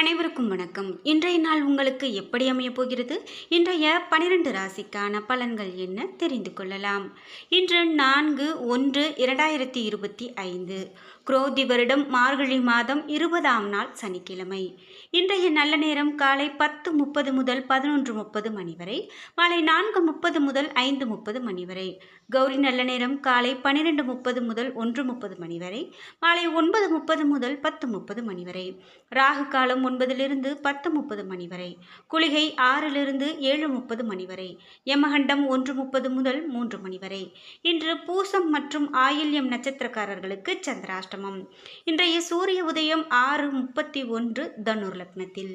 அனைவருக்கும் வணக்கம். இன்றைய நாள் உங்களுக்கு எப்படி அமையப் போகிறது? இன்றைய பனிரெண்டு ராசிக்கான பலன்கள் என்ன தெரிந்து கொள்ளலாம். இன்று நான்கு ஒன்று இரண்டாயிரத்தி இருபத்தி ஐந்து. குரோதி வருடம் மார்கழி மாதம் இருபதாம் நாள் சனிக்கிழமை. இன்றைய நல்ல நேரம் காலை பத்து முப்பது முதல் பதினொன்று முப்பது மணி வரை மாலை நான்கு முப்பது முதல் ஐந்து முப்பது மணி வரை. கௌரி நல்ல நேரம் காலை பன்னிரெண்டு முப்பது முதல் ஒன்று முப்பது மணி வரை மாலை ஒன்பது முப்பது முதல் பத்து முப்பது மணி வரை. ராகு காலம் ஒன்பதிலிருந்து பத்து முப்பது மணி வரை குளிகை ஆறிலிருந்து ஏழு முப்பது மணி வரை யமகண்டம் ஒன்று முப்பது முதல் மூன்று மணி வரை. இன்று பூசம் மற்றும் ஆயில்யம் நட்சத்திரக்காரர்களுக்கு சந்திராஷ்டம் சந்திராஷ்டமம் இன்றைய சூரிய உதயம் ஆறு முப்பத்தி ஒன்று தனுர் லக்னத்தில்.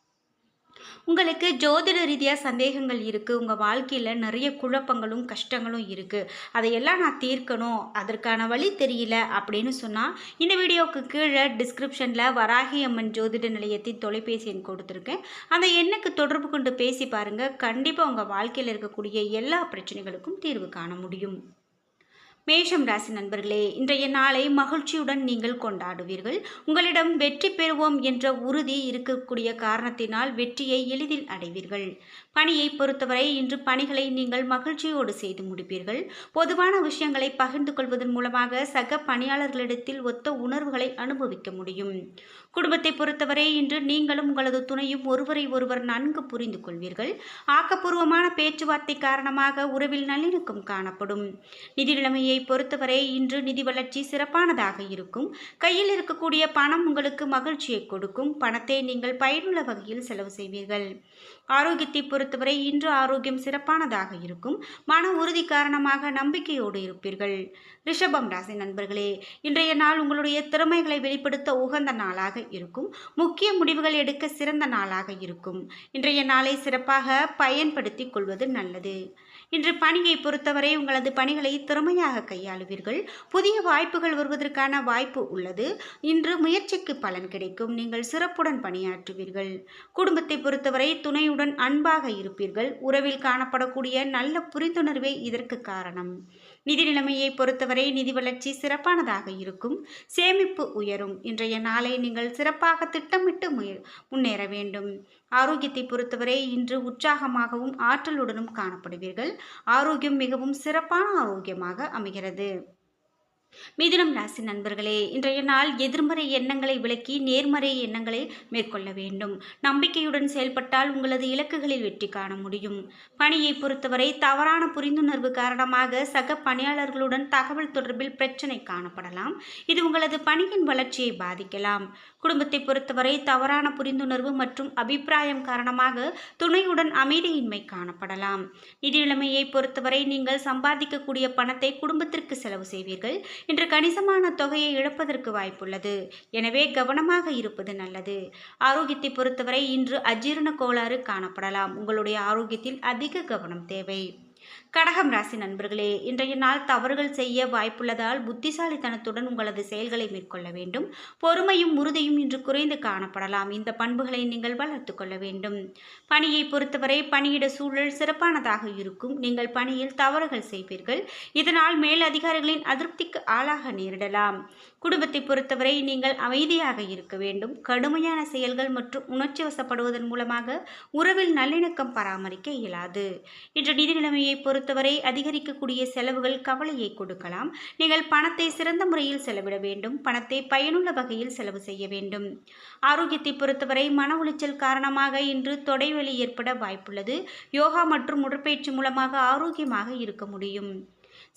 உங்களுக்கு ஜோதிட ரீதியாக சந்தேகங்கள் இருக்குது உங்கள் வாழ்க்கையில் நிறைய குழப்பங்களும் கஷ்டங்களும் இருக்குது அதையெல்லாம் நான் தீர்க்கணும். அதற்கான வழி தெரியல அப்படின்னு சொன்னால் இந்த வீடியோவுக்கு கீழே டிஸ்கிரிப்ஷனில் வராகி அம்மன் ஜோதிட நிலையத்தின் தொலைபேசி எண் கொடுத்துருக்கேன். அந்த எண்ணுக்கு தொடர்பு கொண்டு பேசி பாருங்கள் கண்டிப்பாக உங்கள் வாழ்க்கையில் இருக்கக்கூடிய எல்லா பிரச்சனைகளுக்கும் தீர்வு காண முடியும். மேஷம் ராசி நண்பர்களே இன்றைய நாளை மகிழ்ச்சியுடன் நீங்கள் கொண்டாடுவீர்கள். உங்களிடம் வெற்றி பெறுவோம் என்ற உறுதி இருக்கக்கூடிய காரணத்தினால் வெற்றியை எளிதில் அடைவீர்கள். பணியை பொறுத்தவரை இன்று பணிகளை நீங்கள் மகிழ்ச்சியோடு செய்து முடிப்பீர்கள். பொதுவான விஷயங்களை பகிர்ந்து கொள்வதன் மூலமாக சக பணியாளர்களிடத்தில் ஒத்த உணர்வுகளை அனுபவிக்க முடியும். குடும்பத்தை பொறுத்தவரை இன்று நீங்களும் உங்களது துணையும் ஒருவரை ஒருவர் நன்கு புரிந்து கொள்வீர்கள். ஆக்கப்பூர்வமான பேச்சுவார்த்தை காரணமாக உறவில் நல்லிணக்கம் காணப்படும். நிதி நிலைமையை பொறுத்தவரை இன்று நிதி வளர்ச்சி சிறப்பானதாக இருக்கும். கையில் இருக்கக்கூடிய பணம் உங்களுக்கு மகிழ்ச்சியை கொடுக்கும். பணத்தை நீங்கள் பயனுள்ள வகையில் செலவு செய்வீர்கள். ஆரோக்கியத்தை பொறுத்தவரை இன்று ஆரோக்கியம் சிறப்பானதாக இருக்கும். மன உறுதி காரணமாக நம்பிக்கையோடு இருப்பீர்கள். ரிஷபம் ராசி நண்பர்களே இன்றைய நாள் உங்களுடைய திறமைகளை வெளிப்படுத்த உகந்த நாளாக இருக்கும். முக்கிய முடிவுகள் எடுக்க சிறந்த நாளாக இருக்கும். இன்றைய நாளை சிறப்பாக பயன்படுத்திக் கொள்வது நல்லது. இன்று பணியை பொறுத்தவரை உங்களது பணிகளை திறமையாக கையாளுவீர்கள். புதிய வாய்ப்புகள் வருவதற்கான வாய்ப்பு உள்ளது. இன்று முயற்சிக்கு பலன் கிடைக்கும். நீங்கள் சிறப்புடன் பணியாற்றுவீர்கள். குடும்பத்தை பொறுத்தவரை துணையுடன் அன்பாக இருப்பீர்கள். உறவில் காணப்படக்கூடிய நல்ல புரிந்துணர்வே இதற்கு காரணம். நிதி நிலைமையை பொறுத்தவரை நிதி வளர்ச்சி சிறப்பானதாக இருக்கும். சேமிப்பு உயரும். இன்றைய நாளை நீங்கள் சிறப்பாக திட்டமிட்டு முன்னேற வேண்டும். ஆரோக்கியத்தை பொறுத்தவரை இன்று உற்சாகமாகவும் ஆற்றலுடனும் காணப்படுவீர்கள். ஆரோக்கியம் மிகவும் சிறப்பான ஆரோக்கியமாக அமைகிறது. மிதுனம் ராசி நண்பர்களே இன்றைய நாள் எதிர்மறை எண்ணங்களை விளக்கி நேர்மறை எண்ணங்களை மேற்கொள்ள வேண்டும். நம்பிக்கையுடன் செயல்பட்டால் உங்களது இலக்குகளில் வெற்றி காண முடியும். பணியை பொறுத்தவரை தவறான புரிந்துணர்வு காரணமாக சக பணியாளர்களுடன் தகவல் தொடர்பில் பிரச்சனை காணப்படலாம். இது உங்களது பணியின் வளர்ச்சியை பாதிக்கலாம். குடும்பத்தை பொறுத்தவரை தவறான புரிந்துணர்வு மற்றும் அபிப்பிராயம் காரணமாக துணையுடன் அமைதியின்மை காணப்படலாம். நிதி நிலைமையை பொறுத்தவரை நீங்கள் சம்பாதிக்கக்கூடிய பணத்தை குடும்பத்திற்கு செலவு செய்வீர்கள். இன்று கணிசமான தொகையை இழப்பதற்கு வாய்ப்புள்ளது. எனவே கவனமாக இருப்பது நல்லது. ஆரோக்கியத்தை பொறுத்தவரை இன்று அஜீரண கோளாறு காணப்படலாம். உங்களுடைய ஆரோக்கியத்தில் அதிக கவனம் தேவை. கடகம் ராசி நண்பர்களே இன்றைய நாள் தவறுகள் செய்ய வாய்ப்புள்ளதால் புத்திசாலித்தனத்துடன் உங்களது செயல்களை மேற்கொள்ள வேண்டும். பொறுமையும் உறுதியும் இன்று குறைந்து காணப்படலாம். இந்த பண்புகளை நீங்கள் வளர்த்து கொள்ள வேண்டும். பணியை பொறுத்தவரை பணியிட சூழல் சிறப்பானதாக இருக்கும். நீங்கள் பணியில் தவறுகள் செய்வீர்கள். இதனால் மேல் அதிகாரிகளின் அதிருப்திக்கு ஆளாக நேரிடலாம். குடும்பத்தை பொறுத்தவரை நீங்கள் அமைதியாக இருக்க வேண்டும். கடுமையான செயல்கள் மற்றும் உணர்ச்சி வசப்படுவதன் மூலமாக உறவில் நல்லிணக்கம் பராமரிக்க இயலாது. இன்று நிதி நிலைமையை பொறுத்தவரை அதிகரிக்கக்கூடிய செலவுகள் கவலையை கொடுக்கலாம். நீங்கள் பணத்தை சிறந்த முறையில் செலவிட வேண்டும். பணத்தை பயனுள்ள வகையில் செலவு செய்ய வேண்டும். ஆரோக்கியத்தை பொறுத்தவரை மன உளைச்சல் காரணமாக இன்று தொடைவலி ஏற்பட வாய்ப்புள்ளது. யோகா மற்றும் உடற்பயிற்சி மூலமாக ஆரோக்கியமாக இருக்க முடியும்.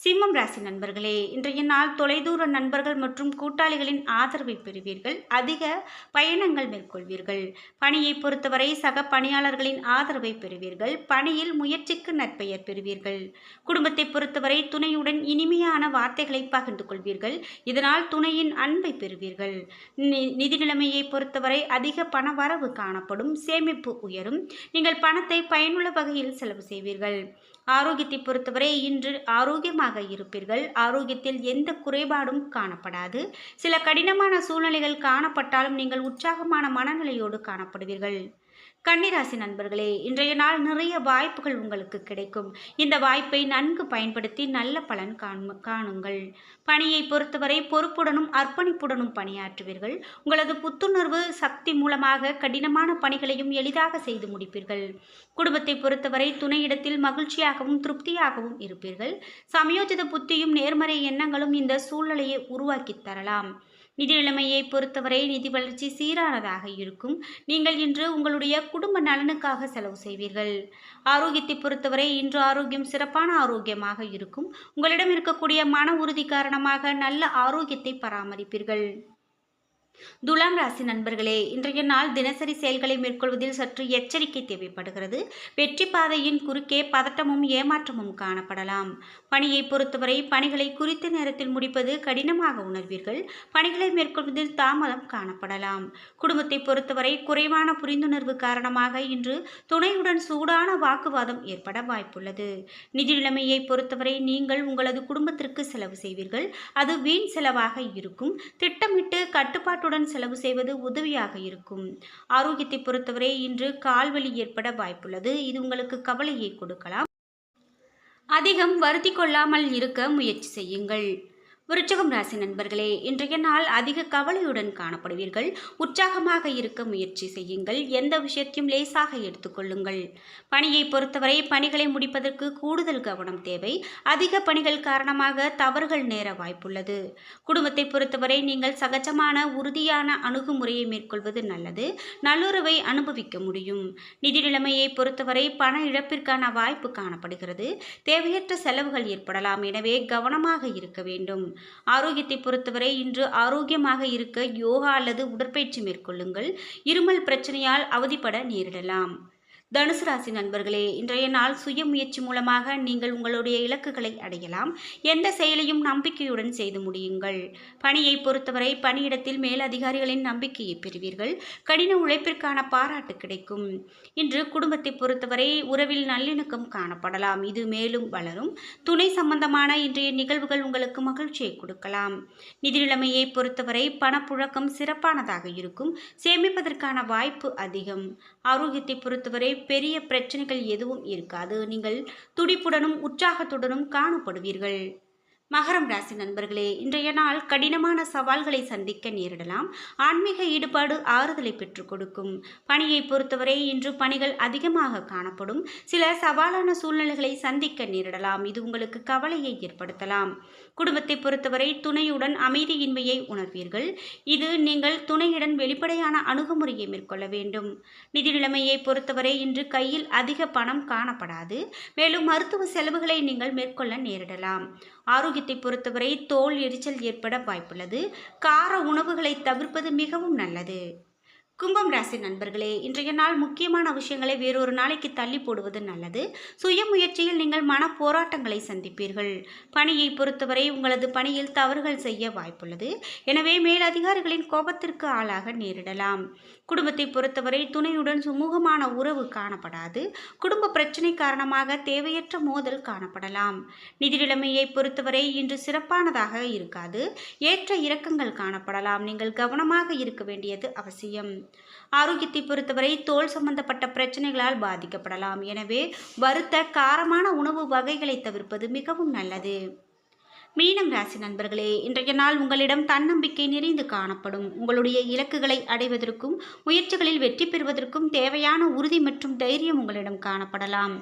சிம்மம் ராசி நண்பர்களே இன்றைய நாள் தொலைதூர நண்பர்கள் மற்றும் கூட்டாளிகளின் ஆதரவை பெறுவீர்கள். அதிக பயணங்கள் மேற்கொள்வீர்கள். பணியை பொறுத்தவரை சக பணியாளர்களின் ஆதரவை பெறுவீர்கள். பணியில் முயற்சிக்கு நற்பெயர் பெறுவீர்கள். குடும்பத்தை பொறுத்தவரை துணையுடன் இனிமையான வார்த்தைகளை பகிர்ந்து கொள்வீர்கள். இதனால் துணையின் அன்பை பெறுவீர்கள். நி- நிதி நிலைமையை பொறுத்தவரை அதிக பண வரவு காணப்படும். சேமிப்பு உயரும். நீங்கள் பணத்தை பயனுள்ள வகையில் செலவு செய்வீர்கள். ஆரோக்கியத்தை பொறுத்தவரை இன்று ஆரோக்கியமாக இருப்பீர்கள். ஆரோக்கியத்தில் எந்த குறைபாடும் காணப்படாது. சில கடினமான சூழ்நிலைகள் காணப்பட்டாலும் நீங்கள் உற்சாகமான மனநிலையோடு காணப்படுவீர்கள். கன்னிராசி நண்பர்களே இன்றைய நாள் நிறைய வாய்ப்புகள் உங்களுக்கு கிடைக்கும். இந்த வாய்ப்பை நன்கு பயன்படுத்தி நல்ல பலன் காண் காணுங்கள். பணியை பொறுத்தவரை பொறுப்புடனும் அர்ப்பணிப்புடனும் பணியாற்றுவீர்கள். உங்களது புத்துணர்வு சக்தி மூலமாக கடினமான பணிகளையும் எளிதாக செய்து முடிப்பீர்கள். குடும்பத்தை பொறுத்தவரை துணையிடத்தில் மகிழ்ச்சியாகவும் திருப்தியாகவும் இருப்பீர்கள். சமயோஜித புத்தியும் நேர்மறை எண்ணங்களும் இந்த சூழ்நிலையை உருவாக்கித் தரலாம். நிதி நிலைமையை பொறுத்தவரை நிதி வளர்ச்சி சீரானதாக இருக்கும். நீங்கள் இன்று உங்களுடைய குடும்ப நலனுக்காக செலவு செய்வீர்கள். ஆரோக்கியத்தை பொறுத்தவரை இன்று ஆரோக்கியம் சிறப்பான ஆரோக்கியமாக இருக்கும். உங்களிடம் இருக்கக்கூடிய மன உறுதி காரணமாக நல்ல ஆரோக்கியத்தை பராமரிப்பீர்கள். துலாம் ராசி நண்பர்களே இன்றைய நாள் தினசரி செயல்களை மேற்கொள்வதில் சற்று எச்சரிக்கை தேவைப்படுகிறது. வெற்றி பாதையின் குறுக்கே பதட்டமும் ஏமாற்றமும் காணப்படலாம். பணியை பொறுத்தவரை பணிகளை குறித்த நேரத்தில் முடிப்பது கடினமாக உணர்வீர்கள். பணிகளை மேற்கொள்வதில் தாமதம் காணப்படலாம். குடும்பத்தை பொறுத்தவரை குறைவான புரிந்துணர்வு காரணமாக இன்று துணையுடன் சூடான வாக்குவாதம் ஏற்பட வாய்ப்புள்ளது. நிதி நிலைமையை பொறுத்தவரை நீங்கள் உங்களது குடும்பத்திற்கு செலவு செய்வீர்கள். அது வீண் செலவாக இருக்கும். திட்டமிட்டு கட்டுப்பாட்டு கட்டுப்பாட்டுடன் செலவு செய்வது உதவியாக இருக்கும். ஆரோக்கியத்தை பொறுத்தவரை இன்று கால்வலி ஏற்பட வாய்ப்புள்ளது. இது உங்களுக்கு கவலையை கொடுக்கலாம். அதிகம் வருத்தி கொள்ளாமல் இருக்க முயற்சி செய்யுங்கள். விருச்சகம் ராசி நண்பர்களே இன்றைய நாள் அதிக கவலையுடன் காணப்படுவீர்கள். உற்சாகமாக இருக்க முயற்சி செய்யுங்கள். எந்த விஷயத்தையும் லேசாக எடுத்துக்கொள்ளுங்கள். பணியை பொறுத்தவரை பணிகளை முடிப்பதற்கு கூடுதல் கவனம் தேவை. அதிக பணிகள் காரணமாக தவறுகள் நேர வாய்ப்புள்ளது. குடும்பத்தை பொறுத்தவரை நீங்கள் சகஜமான உறுதியான அணுகுமுறையை மேற்கொள்வது நல்லது. நல்லுறவை அனுபவிக்க முடியும். நிதி நிலைமையை பொறுத்தவரை பண இழப்பிற்கான வாய்ப்பு காணப்படுகிறது. தேவையற்ற செலவுகள் ஏற்படலாம். எனவே கவனமாக இருக்க வேண்டும். ஆரோக்கியத்தை பொறுத்தவரை இன்று ஆரோக்கியமாக இருக்க யோகா அல்லது உடற்பயிற்சி மேற்கொள்ளுங்கள். இருமல் பிரச்சனையால் அவதிப்பட நேரிடலாம். தனுசு ராசி நண்பர்களே இன்றைய நாள் சுய முயற்சி மூலமாக நீங்கள் உங்களுடைய இலக்குகளை அடையலாம். எந்த செயலையும் நம்பிக்கையுடன் செய்து முடியுங்கள். பணியை பொறுத்தவரை பணியிடத்தில் மேலதிகாரிகளின் நம்பிக்கையை பெறுவீர்கள். கடின உழைப்பிற்கான பாராட்டு கிடைக்கும். இன்று குடும்பத்தை பொறுத்தவரை உறவில் நல்லிணக்கம் காணப்படலாம். இது மேலும் வளரும். துணை சம்பந்தமான இன்றைய நிகழ்வுகள் உங்களுக்கு மகிழ்ச்சியை கொடுக்கலாம். நிதி நிலைமையை பொறுத்தவரை பணப்புழக்கம் சிறப்பானதாக இருக்கும். சேமிப்பதற்கான வாய்ப்பு அதிகம். ஆரோக்கியத்தை பொறுத்தவரை பெரிய பிரச்சனைகள் எதுவும் இருக்காது. நீங்கள் துடிப்புடனும் உற்சாகத்துடனும் காணப்படுவீர்கள். மகரம் ராசி நண்பர்களே இன்றைய நாள் கடினமான சவால்களை சந்திக்க நேரிடலாம். ஆன்மீக ஈடுபாடு ஆறுதலை பெற்றுக் கொடுக்கும். பணியை பொறுத்தவரை இன்று பணிகள் அதிகமாக காணப்படும். சில சவாலான சூழ்நிலைகளை சந்திக்க நேரிடலாம். இது உங்களுக்கு கவலையை ஏற்படுத்தலாம். குடும்பத்தை பொறுத்தவரை துணையுடன் அமைதியின்மையை உணர்வீர்கள். இது நீங்கள் துணையுடன் வெளிப்படையான அணுகுமுறையை மேற்கொள்ள வேண்டும். நிதி நிலைமையை பொறுத்தவரை இன்று கையில் அதிக பணம் காணப்படாது. மேலும் மருத்துவ செலவுகளை நீங்கள் மேற்கொள்ள நேரிடலாம். ஆரோக்கியத்தை பொறுத்தவரை தோல் எரிச்சல் ஏற்பட வாய்ப்புள்ளது. கார உணவுகளை தவிர்ப்பது மிகவும் நல்லது. கும்பம் ராசி நண்பர்களே இன்றைய நாள் முக்கியமான விஷயங்களை வேறொரு நாளைக்கு தள்ளி போடுவது நல்லது. சுய முயற்சியில் நீங்கள் மன போராட்டங்களை சந்திப்பீர்கள். பணியை பொறுத்தவரை உங்களது பணியில் தவறுகள் செய்ய வாய்ப்புள்ளது. எனவே மேலதிகாரிகளின் கோபத்திற்கு ஆளாக நேரிடலாம். குடும்பத்தை பொறுத்தவரை துணையுடன் சுமூகமான உறவு காணப்படாது. குடும்ப பிரச்சனை காரணமாக தேவையற்ற மோதல் காணப்படலாம். நிதிநிலைமையை பொறுத்தவரை இன்று சிறப்பானதாக இருக்காது. ஏற்ற இறக்கங்கள் காணப்படலாம். நீங்கள் கவனமாக இருக்க வேண்டியது அவசியம். ஆரோக்கியத்தை பொறுத்தவரை தோல் சம்பந்தப்பட்ட பிரச்சனைகளால் பாதிக்கப்படலாம். எனவே வறுத்த காரமான உணவு வகைகளை தவிர்ப்பது மிகவும் நல்லது. மீனம் ராசி நண்பர்களே இன்றைய நாள் உங்களிடம் தன்னம்பிக்கை நிறைந்து காணப்படும். உங்களுடைய இலக்குகளை அடைவதற்கும் முயற்சிகளில் வெற்றி பெறுவதற்கும் தேவையான உறுதி மற்றும் தைரியம் உங்களிடம் காணப்படலாம்.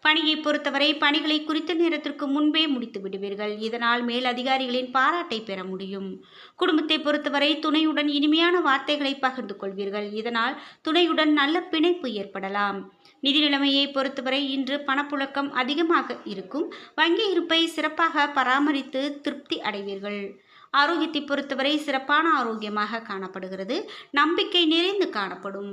பணியை பொறுத்தவரை பணிகளை குறித்த நேரத்திற்கு முன்பே முடித்து விடுவீர்கள். இதனால் மேல் அதிகாரிகளின் பாராட்டை பெற முடியும். குடும்பத்தை பொறுத்தவரை துணையுடன் இனிமையான வார்த்தைகளை பகிர்ந்து கொள்வீர்கள். இதனால் துணையுடன் நல்ல பிணைப்பு ஏற்படலாம். நிதி நிலைமையை பொறுத்தவரை இன்று பணப்புழக்கம் அதிகமாக இருக்கும். வங்கி இருப்பை சிறப்பாக பராமரித்து திருப்தி அடைவீர்கள். ஆரோக்கியத்தை பொறுத்தவரை சிறப்பான ஆரோக்கியமாக காணப்படுகிறது. நம்பிக்கை நிறைந்து காணப்படும்.